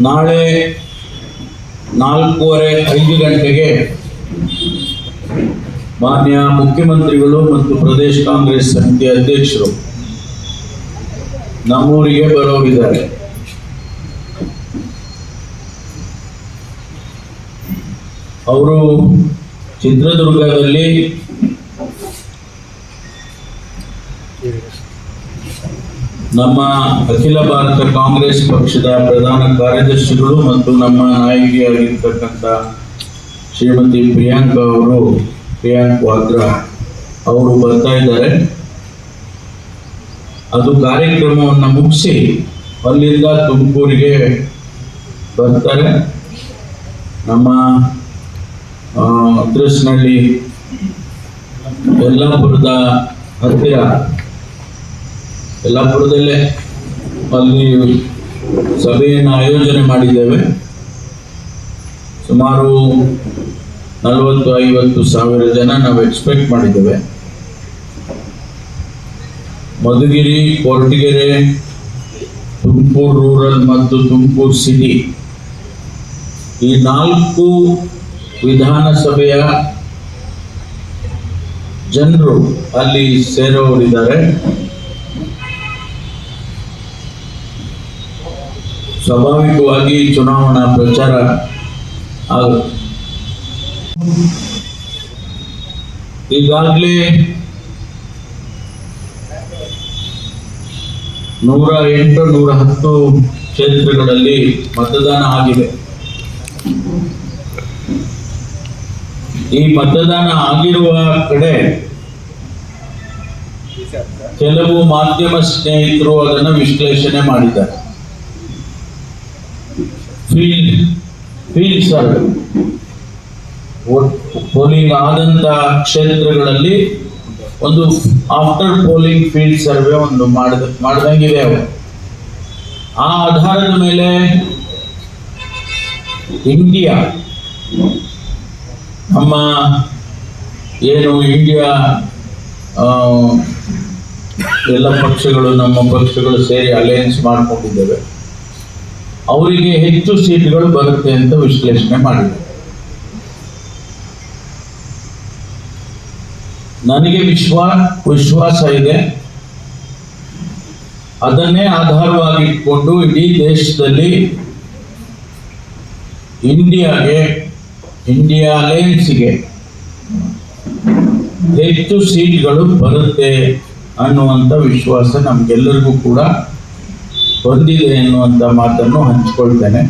ನಾಳೆ ನಾಲ್ಕೂವರೆ ಐದು ಗಂಟೆಗೆ ಮಾನ್ಯ ಮುಖ್ಯಮಂತ್ರಿಗಳು ಮತ್ತು ಪ್ರದೇಶ ಕಾಂಗ್ರೆಸ್ ಸಮಿತಿ ಅಧ್ಯಕ್ಷರು ನಮ್ಮೂರಿಗೆ ಬರೋಗಿದ್ದಾರೆ ಅವರು ಚಿತ್ರದುರ್ಗದಲ್ಲಿ ನಮ್ಮ ಅಖಿಲ ಭಾರತ ಕಾಂಗ್ರೆಸ್ ಪಕ್ಷದ ಪ್ರಧಾನ ಕಾರ್ಯದರ್ಶಿಗಳು ಮತ್ತು ನಮ್ಮ ನಾಯಕಿಯಾಗಿರ್ತಕ್ಕಂಥ ಶ್ರೀಮತಿ ಪ್ರಿಯಾಂಕಾ ಅವರು ಪ್ರಿಯಾಂಕ್ ವಾದ್ರಾ ಅವರು ಬರ್ತಾ ಇದ್ದಾರೆ. ಅದು ಕಾರ್ಯಕ್ರಮವನ್ನು ಮುಗಿಸಿ ಅಲ್ಲಿಂದ ತುಮಕೂರಿಗೆ ಬರ್ತಾರೆ. ನಮ್ಮ ಆ, ಅಡ್ರೆಸ್ನಲ್ಲಿ ಯಲ್ಲಾಪುರದ ಹತ್ತಿರ ಯಲ್ಲಾಪುರದಲ್ಲೇ ಅಲ್ಲಿ ಸಭೆಯನ್ನು ಆಯೋಜನೆ ಮಾಡಿದ್ದೇವೆ. ಸುಮಾರು ನಲವತ್ತು, ಐವತ್ತು ಸಾವಿರ ಜನ ನಾವು ಎಕ್ಸ್ಪೆಕ್ಟ್ ಮಾಡಿದ್ದೇವೆ. ಮಧುಗಿರಿ, ಕೊರಟಗೆರೆ, ತುಮಕೂರು ರೂರಲ್ ಮತ್ತು ತುಮಕೂರು ಸಿಟಿ ಈ ನಾಲ್ಕು ವಿಧಾನಸಭೆಯ ಜನರು ಅಲ್ಲಿ ಸೇರೋರಿದ್ದಾರೆ. ಸ್ವಾಭಾವಿಕವಾಗಿ ಚುನಾವಣಾ ಪ್ರಚಾರ ಆಗುತ್ತೆ ಈಗಾಗಲೇ ನೂರ ಎಂಟು, ನೂರ ಹತ್ತು ಕ್ಷೇತ್ರಗಳಲ್ಲಿ ಮತದಾನ ಆಗಿದೆ. ಈ ಮತದಾನ ಆಗಿರುವ ಕಡೆ ಕೆಲವು ಮಾಧ್ಯಮ ಸ್ನೇಹಿತರು ಅದನ್ನು ವಿಶ್ಲೇಷಣೆ ಮಾಡಿದ್ದಾರೆ. ಫೀಲ್ಡ್ ಫೀಲ್ಡ್ ಸರ್ವೆ ಪೋಲಿಂಗ್ ಆದಂತ ಕ್ಷೇತ್ರಗಳಲ್ಲಿ ಒಂದು ಆಫ್ಟರ್ ಪೋಲಿಂಗ್ ಫೀಲ್ಡ್ ಸರ್ವೆ ಒಂದು ಮಾಡಿದ, ಮಾಡ್ದಂಗಿದೆ ಅವರು. ಆ ಆಧಾರದ ಮೇಲೆ ಇಂಡಿಯಾ ನಮ್ಮ ಏನು ಇಂಡಿಯಾ ಎಲ್ಲ ಪಕ್ಷಗಳು, ನಮ್ಮ ಪಕ್ಷಗಳು ಸೇರಿ ಅಲಯನ್ಸ್ ಮಾಡ್ಕೊಂಡಿದ್ದೇವೆ. ಅವರಿಗೆ ಹೆಚ್ಚು ಸೀಟ್ಗಳು ಬರುತ್ತೆ ಅಂತ ವಿಶ್ಲೇಷಣೆ ಮಾಡಿದೆ. ನನಗೆ ವಿಶ್ವ, ವಿಶ್ವಾಸ ಇದೆ. ಅದನ್ನೇ ಆಧಾರವಾಗಿ ಇಟ್ಕೊಂಡು ಇಡೀ ದೇಶದಲ್ಲಿ ಇಂಡಿಯಾಗೆ, ಇಂಡಿಯಾ ಅಲಯನ್ಸ್ಗೆ ಹೆಚ್ಚು ಸೀಟ್ಗಳು ಬರುತ್ತೆ ಅನ್ನುವಂಥ ವಿಶ್ವಾಸ ನಮಗೆಲ್ಲರಿಗೂ ಕೂಡ ಬಂದಿದೆ ಎನ್ನುವಂಥ ಮಾತನ್ನು ಹಂಚಿಕೊಳ್ತೇನೆ.